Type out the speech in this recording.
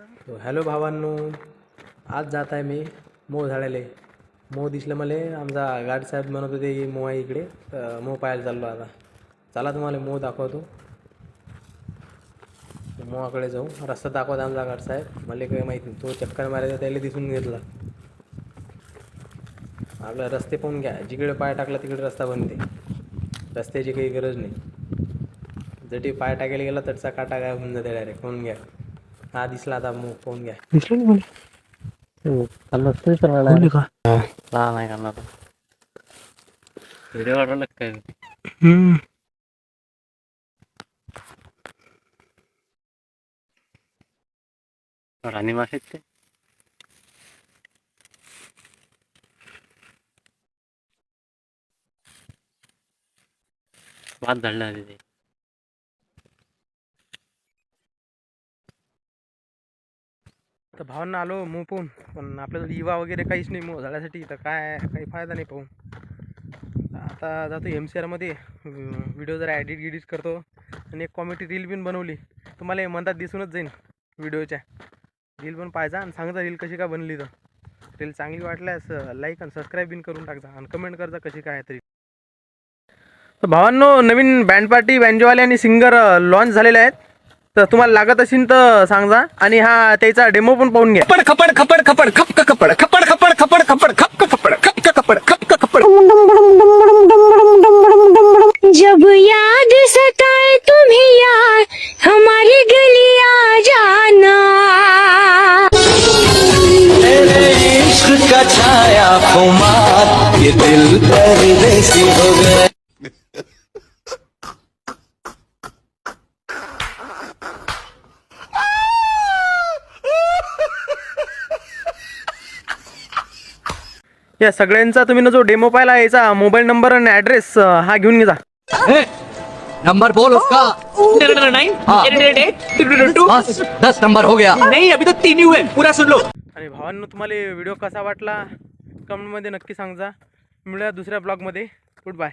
तो हॅलो भावांनो आज जात आहे मी मोह झाडाले मो दिसलं मला आमचा गाड साहेब म्हणत होते मो आहे इकडे मो मोह पाहायला चाललो आता. चला तुम्हाला मोह दाखवतो. मोहाकडे जाऊ. रस्ता दाखवता आमचा गाडसाहेब मला काही माहीत नाही. तो चक्कर मारायचा त्याला दिसून घेतला. आपला रस्ते पाहून घ्या. जिकडे पाय टाकला तिकडे रस्ता बनते. रस्त्याची काही गरज नाही. जटी पाय टाकायला गेला तटचा काटा काय होऊन जाते डायरेक्ट होऊन घ्या? दिसला आता मग पाहून घ्या दिसलं नाही मला चाललं तरी तर मला बोलले का लहान आहे करणार व्हिडिओ काढायला काय हम्म राणी मासे आहेत ते भात झाडला तिथे तर भावांना आलो मग पाहून. पण आपल्याला इवा वगैरे काहीच नाही मग झाल्यासाठी तर काय काही फायदा नाही पाहून. आता जातो एम सी आरमध्ये व्हिडिओ जरा ॲडिट गिडिट करतो. आणि एक कॉमेडी रील पण बनवली. तुम्हाला हे म्हणतात दिसूनच जाईन व्हिडिओच्या. रील पण पाहिजा आणि सांगता रील कशी काय बनली तर. रील चांगली वाटल्यास लाईक आणि सबस्क्राईब बिन करून टाकजा आणि कमेंट करजा कशी काय तरी. तर भावांनो नवीन बँड पार्टी बँजोवाले आणि सिंगर लॉन्च झालेले आहेत. तर तुम्हाला लागत असेल तर सांगा आणि हा त्याचा डेमो पण पाहून घ्या. खपड़ खपड़ खपड़ खपड़ खप का खपड़ खपड़ खपड़ खपड़ खपड़ खप का खपड़ खप का खपड़ खप का खपड़. जब याद सताए तुम्हें यार हमारी गली आ जाना इश्क का छाया खुमार ये दिल परदेसी हो गया या सगळ्यांचा तुम्ही ना जो डेमो पाहिला याचा मोबाईल नंबर आणि ॲड्रेस हा घेऊन जा नंबर बोल उसका. बस दस नंबर हो गया. नहीं अभी तो तीन ही हुए पूरा सुन लो. आणि भावांनो तुम्हाला व्हिडिओ कसा वाटला? कमेंटमध्ये नक्की सांगा मिळूया दुसऱ्या ब्लॉगमध्ये गुड बाय